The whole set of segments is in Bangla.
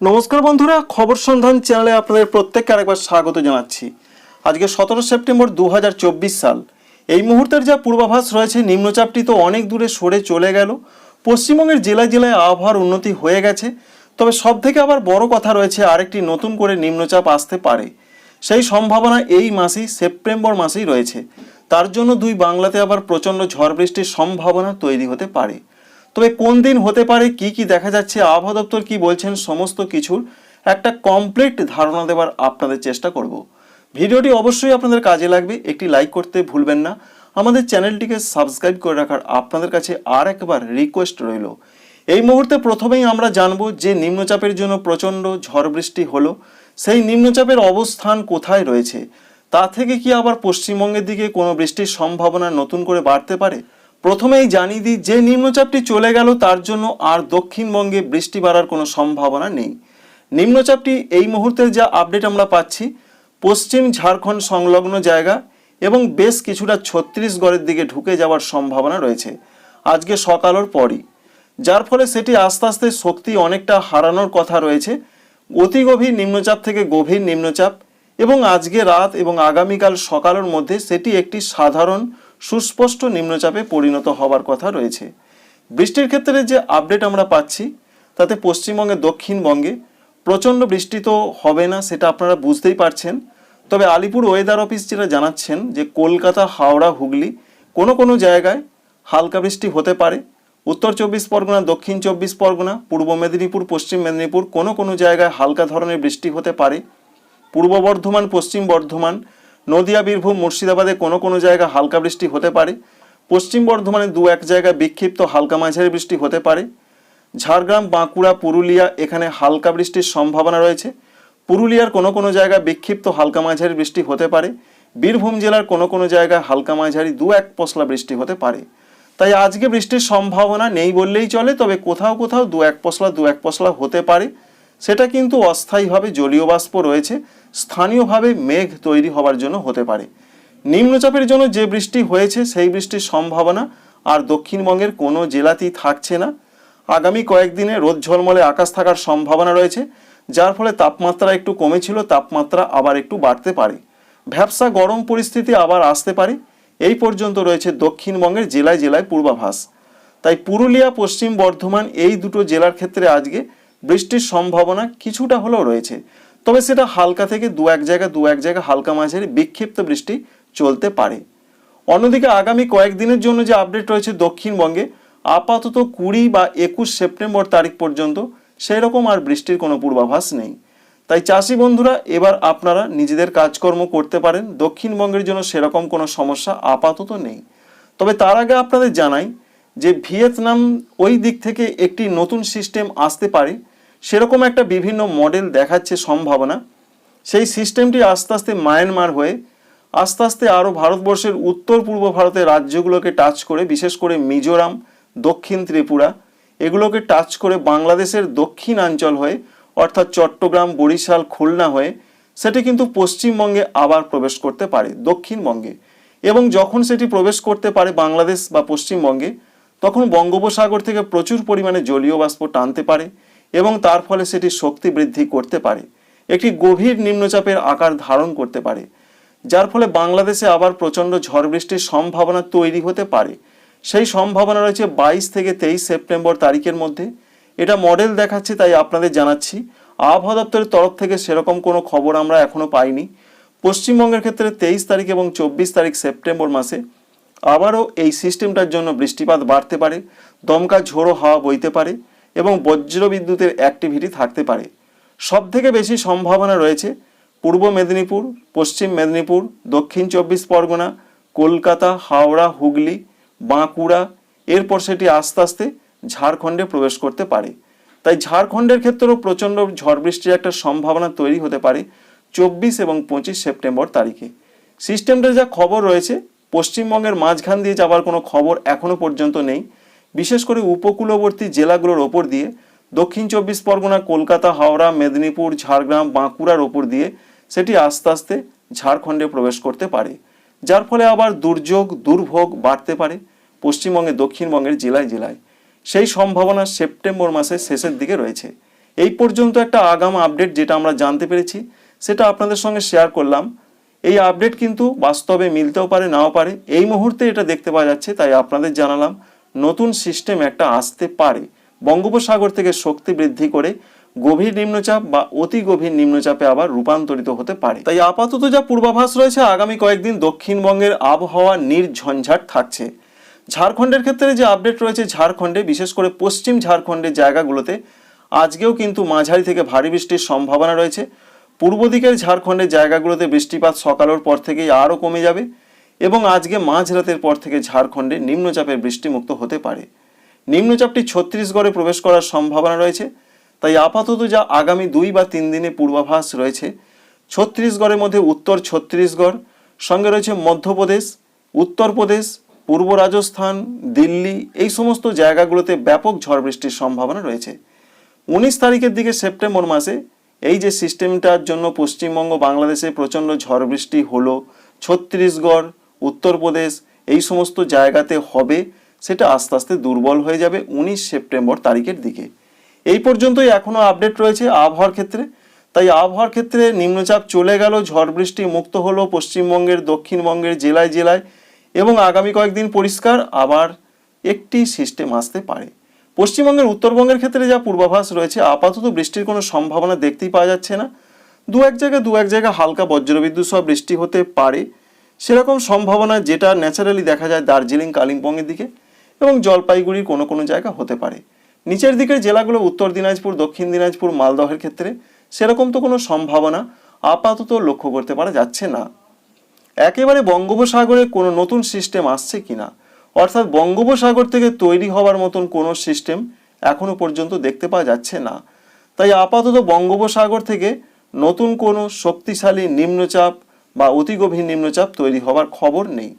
নমস্কার বন্ধুরা, খবর সন্ধান চ্যানেলে আপনাদের প্রত্যেককে আরেকবার স্বাগত জানাচ্ছি। আজকে সতেরো সেপ্টেম্বর দু হাজার চব্বিশ সাল। এই মুহূর্তের যা পূর্বাভাস রয়েছে, নিম্নচাপটি তো অনেক দূরে সরে চলে গেল। পশ্চিমবঙ্গের জেলায় জেলায় আবহাওয়ার উন্নতি হয়ে গেছে। তবে সব থেকে আবার বড় কথা রয়েছে, আরেকটি নতুন করে নিম্নচাপ আসতে পারে। সেই সম্ভাবনা এই মাসেই, সেপ্টেম্বর মাসেই রয়েছে। তার জন্য দুই বাংলাতে আবার প্রচণ্ড ঝড় বৃষ্টির সম্ভাবনা তৈরি হতে পারে। তবে কোন দিন হতে পারে, কি কি দেখা যাচ্ছে, আবহাওয়া দপ্তর কি বলছেন, সমস্ত কিছুর একটা কমপ্লিট ধারণা দেওয়ার আপনাদের চেষ্টা করব। ভিডিওটি অবশ্যই আপনাদের কাজে লাগবে, একটি লাইক করতে ভুলবেন না। আমাদের চ্যানেলটিকে সাবস্ক্রাইব করে রাখার আপনাদের কাছে আর একবার রিকোয়েস্ট রইল। এই মুহূর্তে প্রথমেই আমরা জানব যে নিম্নচাপের জন্য প্রচণ্ড ঝড় বৃষ্টি হলো, সেই নিম্নচাপের অবস্থান কোথায় রয়েছে, তা থেকে কি আবার পশ্চিমবঙ্গের দিকে কোনো বৃষ্টির সম্ভাবনা নতুন করে বাড়তে পারে? প্রথমেই জানিয়ে দিই, যে নিম্নচাপটি চলে গেল তার জন্য আর দক্ষিণবঙ্গে বৃষ্টি বাড়ার কোনো সম্ভাবনা নেই। নিম্নচাপটি এই মুহূর্তে যা আপডেট আমরা পাচ্ছি, পশ্চিম ঝাড়খণ্ড সংলগ্ন জায়গা এবং বেশ কিছুটা ছত্তিশগড়ের দিকে ঢুকে যাওয়ার সম্ভাবনা রয়েছে আজকে সকালের পরই। যার ফলে সেটি আস্তে আস্তে শক্তি অনেকটা হারানোর কথা রয়েছে। অতি গভীর নিম্নচাপ থেকে গভীর নিম্নচাপ এবং আজকে রাত এবং আগামীকাল সকালের মধ্যে সেটি একটি সাধারণ সুস্পষ্ট নিম্নচাপে পরিণত হবার কথা রয়েছে। বৃষ্টির ক্ষেত্রে যে আপডেট আমরা পাচ্ছি, তাতে পশ্চিমবঙ্গে, দক্ষিণবঙ্গে প্রচণ্ড বৃষ্টি তো হবে না, সেটা আপনারা বুঝতেই পারছেন। তবে আলিপুর ওয়েদার অফিস যেটা জানাচ্ছেন যে কলকাতা, হাওড়া, হুগলি কোনো কোনো জায়গায় হালকা বৃষ্টি হতে পারে। উত্তর চব্বিশ পরগনা, দক্ষিণ চব্বিশ পরগনা, পূর্ব মেদিনীপুর, পশ্চিম মেদিনীপুর কোনো কোনো জায়গায় হালকা ধরনের বৃষ্টি হতে পারে। পূর্ব বর্ধমান, পশ্চিম বর্ধমান নদিয়া, বীরভূম, মুর্শিদাবাদে কোনো কোনো জায়গায় হালকা বৃষ্টি হতে পারে। পশ্চিম বর্ধমানে দু এক জায়গায় বিক্ষিপ্ত হালকা মাঝারি বৃষ্টি হতে পারে। ঝাড়গ্রাম, বাঁকুড়া, পুরুলিয়া এখানে হালকা বৃষ্টির সম্ভাবনা রয়েছে। পুরুলিয়ার কোনো কোনো জায়গায় বিক্ষিপ্ত হালকা মাঝারি বৃষ্টি হতে পারে। বীরভূম জেলার কোনো কোনো জায়গায় হালকা মাঝারি দু এক পশলা বৃষ্টি হতে পারে। তাই আজকে বৃষ্টির সম্ভাবনা নেই বললেই চলে, তবে কোথাও কোথাও দু এক পশলা দু এক পশলা হতে পারে। সেটা কিন্তু অস্থায়ীভাবে জলীয় বাষ্প রয়েছে, স্থানীয়ভাবে মেঘ তৈরি হওয়ার জন্য হতে পারে। নিম্নচাপের জন্য যে বৃষ্টি হয়েছে, সেই বৃষ্টির সম্ভাবনা আর দক্ষিণবঙ্গের কোনো জেলাতেই থাকছে না। আগামী কয়েকদিনে রোদ ঝলমলে আকাশ থাকার সম্ভাবনা রয়েছে, যার ফলে তাপমাত্রা একটু কমেছিল, তাপমাত্রা আবার একটু বাড়তে পারে। ভ্যাবসা গরম পরিস্থিতি আবার আসতে পারে। এই পর্যন্ত রয়েছে দক্ষিণবঙ্গের জেলায় জেলায় পূর্বাভাস। তাই পুরুলিয়া, পশ্চিম বর্ধমান এই দুটো জেলার ক্ষেত্রে আজকে বৃষ্টির সম্ভাবনা কিছুটা হলেও রয়েছে। তবে সেটা হালকা থেকে দু এক জায়গা, দু এক জায়গা হালকা মাঝারি বিক্ষিপ্ত বৃষ্টি চলতে পারে। অন্যদিকে আগামী কয়েকদিনের জন্য যে আপডেট রয়েছে দক্ষিণবঙ্গে, আপাতত কুড়ি বা একুশ সেপ্টেম্বর তারিখ পর্যন্ত সেই রকম আর বৃষ্টির কোনো পূর্বাভাস নেই। তাই চাষি বন্ধুরা, এবার আপনারা নিজেদের কাজকর্ম করতে পারেন। দক্ষিণবঙ্গের জন্য সেরকম কোনো সমস্যা আপাতত নেই। তবে তার আগে আপনাদের জানাই যে ভিয়েতনাম ওই দিক থেকে একটি নতুন সিস্টেম আসতে পারে, সেরকম একটা বিভিন্ন মডেল দেখাচ্ছে সম্ভাবনা। সেই সিস্টেমটি আস্তে আস্তে মায়ানমার হয়ে, আস্তে আস্তে আরও ভারতবর্ষের উত্তর পূর্ব ভারতের রাজ্যগুলোকে টাচ করে, বিশেষ করে মিজোরাম, দক্ষিণ ত্রিপুরা, এগুলোকে টাচ করে বাংলাদেশের দক্ষিণাঞ্চল হয়ে, অর্থাৎ চট্টগ্রাম, বরিশাল, খুলনা হয়ে, সেটি কিন্তু পশ্চিমবঙ্গে আবার প্রবেশ করতে পারে, দক্ষিণবঙ্গে। এবং যখন সেটি প্রবেশ করতে পারে বাংলাদেশ বা পশ্চিমবঙ্গে তখন বঙ্গোপসাগর থেকে প্রচুর পরিমাণে জলীয় বাষ্প টানতে পারে এবং তার ফলে সেটি শক্তি বৃদ্ধি করতে পারে। একটি গভীর নিম্নচাপের আকার ধারণ করতে পারে, যার ফলে বাংলাদেশে আবার প্রচণ্ড ঝড় বৃষ্টির সম্ভাবনা তৈরি হতে পারে। সেই সম্ভাবনা রয়েছে বাইশ থেকে তেইশ সেপ্টেম্বর তারিখের মধ্যে। এটা মডেল দেখাচ্ছে, তাই আপনাদের জানাচ্ছি। আবহাওয়া দপ্তরের তরফ থেকে সেরকম কোনো খবর আমরা এখনও পাইনি। পশ্চিমবঙ্গের ক্ষেত্রে তেইশ তারিখ এবং চব্বিশ তারিখ সেপ্টেম্বর মাসে আবারও এই সিস্টেমটার জন্য বৃষ্টিপাত বাড়তে পারে, দমকা ঝোড়ো হাওয়া বইতে পারে এবং বজ্র বিদ্যুতের অ্যাক্টিভিটি থাকতে পারে। সব থেকে বেশি সম্ভাবনা রয়েছে পূর্ব মেদিনীপুর, পশ্চিম মেদিনীপুর, দক্ষিণ চব্বিশ পরগনা, কলকাতা, হাওড়া, হুগলি, বাঁকুড়া, এরপর সেটি আস্তে আস্তে ঝাড়খণ্ডে প্রবেশ করতে পারে। তাই ঝাড়খণ্ডের ক্ষেত্রেও প্রচণ্ড ঝড় বৃষ্টির একটা সম্ভাবনা তৈরি হতে পারে চব্বিশ এবং পঁচিশ সেপ্টেম্বর তারিখে। সিস্টেমটার যা খবর রয়েছে পশ্চিমবঙ্গের মাঝখান দিয়ে যাবার কোনো খবর এখনও পর্যন্ত নেই। বিশেষ করে উপকূলবর্তী জেলাগুলোর ওপর দিয়ে, দক্ষিণ চব্বিশ পরগনা, কলকাতা, হাওড়া, মেদিনীপুর, ঝাড়গ্রাম, বাঁকুড়ার ওপর দিয়ে সেটি আস্তে আস্তে ঝাড়খণ্ডে প্রবেশ করতে পারে। যার ফলে আবার দুর্যোগ, দুর্ভোগ বাড়তে পারে পশ্চিমবঙ্গে, দক্ষিণবঙ্গের জেলায় জেলায়। সেই সম্ভাবনা সেপ্টেম্বর মাসের শেষের দিকে রয়েছে। এই পর্যন্ত একটা আগাম আপডেট যেটা আমরা জানতে পেরেছি, সেটা আপনাদের সঙ্গে শেয়ার করলাম। এই আপডেট কিন্তু বাস্তবে মিলতেও পারে, নাও পারে। এই মুহূর্তে এটা দেখতে পাওয়া যাচ্ছে, তাই আপনাদের জানালাম, নতুন সিস্টেম একটা আসতে পারে। বঙ্গোপসাগর থেকে শক্তি বৃদ্ধি করে গভীর নিম্নচাপ বা অতি গভীর নিম্নচাপে আবার রূপান্তরিত হতে পারে। তাই আপাতত যা পূর্বাভাস রয়েছে, আগামী কয়েকদিন দক্ষিণবঙ্গের আবহাওয়া নির্ঝঞ্ঝাট থাকছে। ঝাড়খণ্ডের ক্ষেত্রে যে আপডেট রয়েছে ঝাড়খণ্ডে, বিশেষ করে পশ্চিম ঝাড়খণ্ডের জায়গাগুলোতে, আজকেও কিন্তু মাঝারি থেকে ভারী বৃষ্টির সম্ভাবনা রয়েছে। পূর্ব দিকের ঝাড়খণ্ডের জায়গাগুলোতে বৃষ্টিপাত সকালের পর থেকেই আরও কমে যাবে এবং আজকে মাঝরাতের পর থেকে ঝাড়খণ্ডে নিম্নচাপের বৃষ্টিমুক্ত হতে পারে। নিম্নচাপটি ছত্তিশগড়ে প্রবেশ করার সম্ভাবনা রয়েছে, তাই আপাতত যা আগামী দুই বা তিন দিনে পূর্বাভাস রয়েছে, ছত্তিশগড়ের মধ্যে উত্তর ছত্তিশগড়, সঙ্গে রয়েছে মধ্যপ্রদেশ, উত্তরপ্রদেশ, পূর্ব রাজস্থান, দিল্লি, এই সমস্ত জায়গাগুলোতে ব্যাপক ঝড় বৃষ্টির সম্ভাবনা রয়েছে। উনিশ তারিখের দিকে সেপ্টেম্বর মাসে এই যে সিস্টেমটার জন্য পশ্চিমবঙ্গ বাংলাদেশে প্রচণ্ড ঝড় বৃষ্টি হলো, ছত্তিশগড়, উত্তরপ্রদেশ, এই সমস্ত জায়গাতে হবে, সেটা আস্তে আস্তে দুর্বল হয়ে যাবে উনিশ সেপ্টেম্বর তারিখের দিকে। এই পর্যন্তই এখনও আপডেট রয়েছে আবহাওয়ার ক্ষেত্রে। তাই আবহাওয়ার ক্ষেত্রে নিম্নচাপ চলে গেল, ঝড় বৃষ্টি মুক্ত হলো পশ্চিমবঙ্গের, দক্ষিণবঙ্গের জেলায় জেলায় এবং আগামী কয়েকদিন পরিষ্কার, আবার একটি সিস্টেম আসতে পারে। পশ্চিমবঙ্গের উত্তরবঙ্গের ক্ষেত্রে যা পূর্বাভাস রয়েছে, আপাতত বৃষ্টির কোনো সম্ভাবনা দেখতেই পাওয়া যাচ্ছে না। দু এক জায়গায় দু এক জায়গায় হালকা বজ্রবিদ্যুৎ সহ বৃষ্টি হতে পারে। সেরকম সম্ভাবনা যেটা ন্যাচারালি দেখা যায় দার্জিলিং, কালিম্পংয়ের দিকে এবং জলপাইগুড়ির কোনো কোনো জায়গা হতে পারে। নিচের দিকের জেলাগুলো উত্তর দিনাজপুর, দক্ষিণ দিনাজপুর, মালদহের ক্ষেত্রে সেরকম তো কোনো সম্ভাবনা আপাতত লক্ষ্য করতে পারা যাচ্ছে না। একেবারে বঙ্গোপসাগরে কোনো নতুন সিস্টেম আসছে কিনা? অর্থাৎ বঙ্গোপসাগর থেকে তৈরি হওয়ার মতন কোনো সিস্টেম এখনও পর্যন্ত দেখতে পাওয়া যাচ্ছে না। তাই আপাতত বঙ্গোপসাগর থেকে নতুন কোনো শক্তিশালী নিম্নচাপ বা অতি গভীর নিম্নচাপ তৈরি হওয়ার খবর নেই।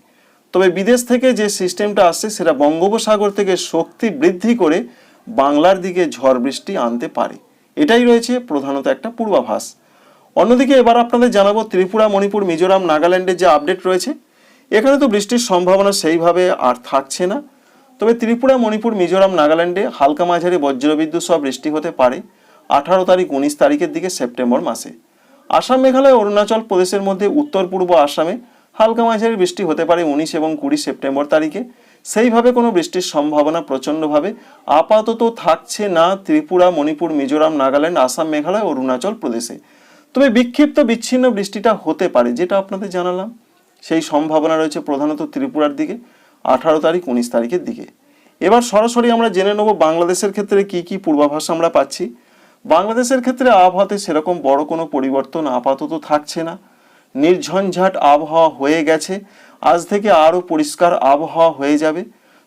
তবে বিদেশ থেকে যে সিস্টেমটা আসছে, সেটা বঙ্গোপসাগর থেকে শক্তি বৃদ্ধি করে বাংলার দিকে ঝড় বৃষ্টি আনতে পারে। এটাই রয়েছে প্রধানত একটা পূর্বাভাস। অন্যদিকে এবার আপনাদের জানাব ত্রিপুরা, মণিপুর, মিজোরাম, নাগাল্যান্ডের যে আপডেট রয়েছে এখানে তো বৃষ্টির সম্ভাবনা সেইভাবে আর থাকছে না। তবে ত্রিপুরা, মণিপুর, মিজোরাম, নাগাল্যান্ডে হালকা মাঝারি বজ্রবিদ্যুৎ সহ বৃষ্টি হতে পারে আঠারো তারিখ উনিশ তারিখের দিকে সেপ্টেম্বর মাসে। আসাম, মেঘালয়, অরুণাচল প্রদেশের মধ্যে উত্তর পূর্ব আসামে হালকা মাঝারি বৃষ্টি হতে পারে উনিশ এবং কুড়ি সেপ্টেম্বর তারিখে। সেইভাবে কোনো বৃষ্টির সম্ভাবনা প্রচণ্ডভাবে আপাতত থাকছে না ত্রিপুরা, মণিপুর, মিজোরাম, নাগাল্যান্ড, আসাম, মেঘালয়, অরুণাচল প্রদেশে। তবে বিক্ষিপ্ত বিচ্ছিন্ন বৃষ্টিটা হতে পারে, যেটা আপনাদের জানালাম। সেই সম্ভাবনা রয়েছে প্রধানত ত্রিপুরার দিকে, আঠারো তারিখ, উনিশ তারিখের দিকে। এবার সরাসরি আমরা জেনে নেব বাংলাদেশের ক্ষেত্রে কি কি পূর্বাভাস আমরা পাচ্ছি। বাংলাদেশের ক্ষেত্রে আবহাওয়াতে সেরকম বড় কোনো পরিবর্তন আপাতত থাকছে না। নির্ঝঞ্ঝাট আবহাওয়া হয়ে গেছে। আজ থেকে আরও পরিষ্কার আবহাওয়া হয়ে যাবে।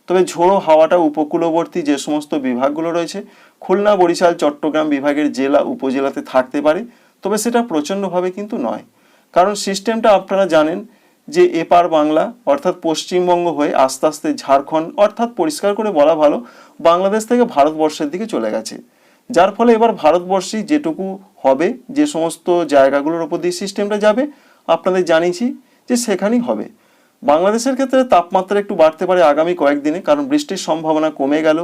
তবে ঝোড়ো হাওয়াটা উপকূলবর্তী যে সমস্ত বিভাগগুলো রয়েছে, খুলনা, বরিশাল, চট্টগ্রাম বিভাগের জেলা উপজেলাতে থাকতে পারে। তবে সেটা প্রচণ্ডভাবে কিন্তু নয়। কারণ সিস্টেমটা আপনারা জানেন যে এপার বাংলা, অর্থাৎ পশ্চিমবঙ্গ হয়ে আস্তে আস্তে ঝাড়খণ্ড, অর্থাৎ পরিষ্কার করে বলা ভালো, বাংলাদেশ থেকে ভারতবর্ষের দিকে চলে গেছে। যার ফলে এবার ভারতবর্ষে যেটুকু হবে, যে সমস্ত জায়গাগুলোর ওপর দিয়ে সিস্টেমটা যাবে, আপনাদের জানিয়েছি যে সেখানেই হবে। বাংলাদেশের ক্ষেত্রে তাপমাত্রা একটু বাড়তে পারে আগামী কয়েকদিনে, কারণ বৃষ্টির সম্ভাবনা কমে গেল।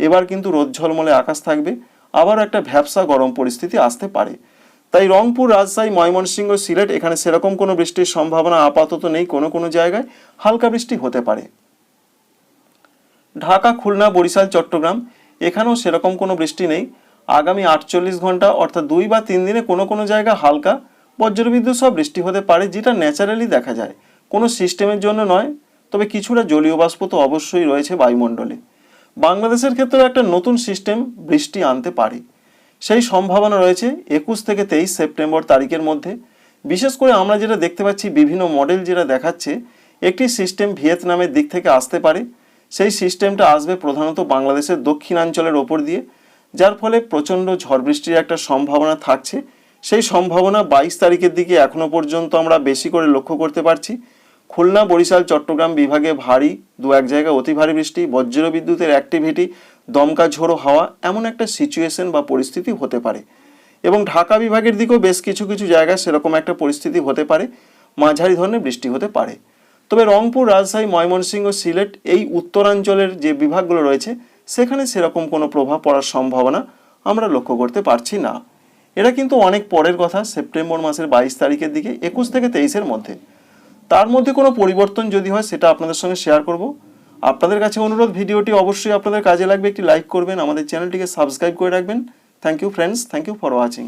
এবার কিন্তু রোদ ঝলমলে আকাশ থাকবে। আবার একটা ভ্যাবসা গরম পরিস্থিতি আসতে পারে। তাই রংপুর, রাজশাহী, ময়মনসিংহ, সিলেট এখানে সেরকম কোনো বৃষ্টির সম্ভাবনা আপাতত নেই, কোনো কোনো জায়গায় হালকা বৃষ্টি হতে পারে। ঢাকা, খুলনা, বরিশাল, চট্টগ্রাম এখানেও সেরকম কোনো বৃষ্টি নেই। আগামী আটচল্লিশ ঘণ্টা অর্থাৎ দুই বা তিন দিনে কোনো কোনো জায়গায় হালকা বজ্রবিদ্যুৎ সহ বৃষ্টি হতে পারে, যেটা ন্যাচারালি দেখা যায়। কোনো সিস্টেমের জন্য নয়, তবে কিছুটা জলীয় বাষ্প তো অবশ্যই রয়েছে বায়ুমণ্ডলে। বাংলাদেশের ক্ষেত্রে একটা নতুন সিস্টেম বৃষ্টি আনতে পারে। সেই সম্ভাবনা রয়েছে একুশ থেকে তেইশ সেপ্টেম্বর তারিখের মধ্যে। বিশেষ করে আমরা যেটা দেখতে পাচ্ছি, বিভিন্ন মডেল যেটা দেখাচ্ছে, একটি সিস্টেম ভিয়েতনামের দিক থেকে আসতে পারে। সেই সিস্টেমটা আসবে প্রধানত বাংলাদেশের দক্ষিণাঞ্চলের ওপর দিয়ে, যার ফলে প্রচণ্ড ঝড় বৃষ্টির একটা সম্ভাবনা থাকছে। সেই সম্ভাবনা বাইশ তারিখের দিকে এখনও পর্যন্ত আমরা বেশি করে লক্ষ্য করতে পারছি। খুলনা, বরিশাল, চট্টগ্রাম বিভাগে ভারী, দু এক জায়গায় অতি ভারী বৃষ্টি বজ্র বিদ্যুতের অ্যাক্টিভিটি দমকা ঝোড়ো হাওয়া এমন একটা সিচুয়েশন বা পরিস্থিতি হতে পারে। এবং ঢাকা বিভাগের দিকেও বেশ কিছু কিছু জায়গায় সেরকম একটা পরিস্থিতি হতে পারে, মাঝারি ধরনের বৃষ্টি হতে পারে। তবে রংপুর, রাজশাহী, ময়মনসিংহ, সিলেট এই উত্তরাঞ্চলের যে বিভাগগুলো রয়েছে, সেখানে সেরকম কোনো প্রভাব পড়ার সম্ভাবনা আমরা লক্ষ্য করতে পারছি না। এটা কিন্তু অনেক পরের কথা, সেপ্টেম্বর মাসের বাইশ তারিখের দিকে একুশ থেকে তেইশের মধ্যে। তার মধ্যে কোনো পরিবর্তন যদি হয়, সেটা আপনাদের সঙ্গে শেয়ার করব। আপনাদের কাছে অনুরোধ, ভিডিওটি অবশ্যই আপনাদের কাজে লাগবে। একটি লাইক করবেন, আমাদের চ্যানেলটিকে সাবস্ক্রাইব করে রাখবেন। Thank you friends thank you for watching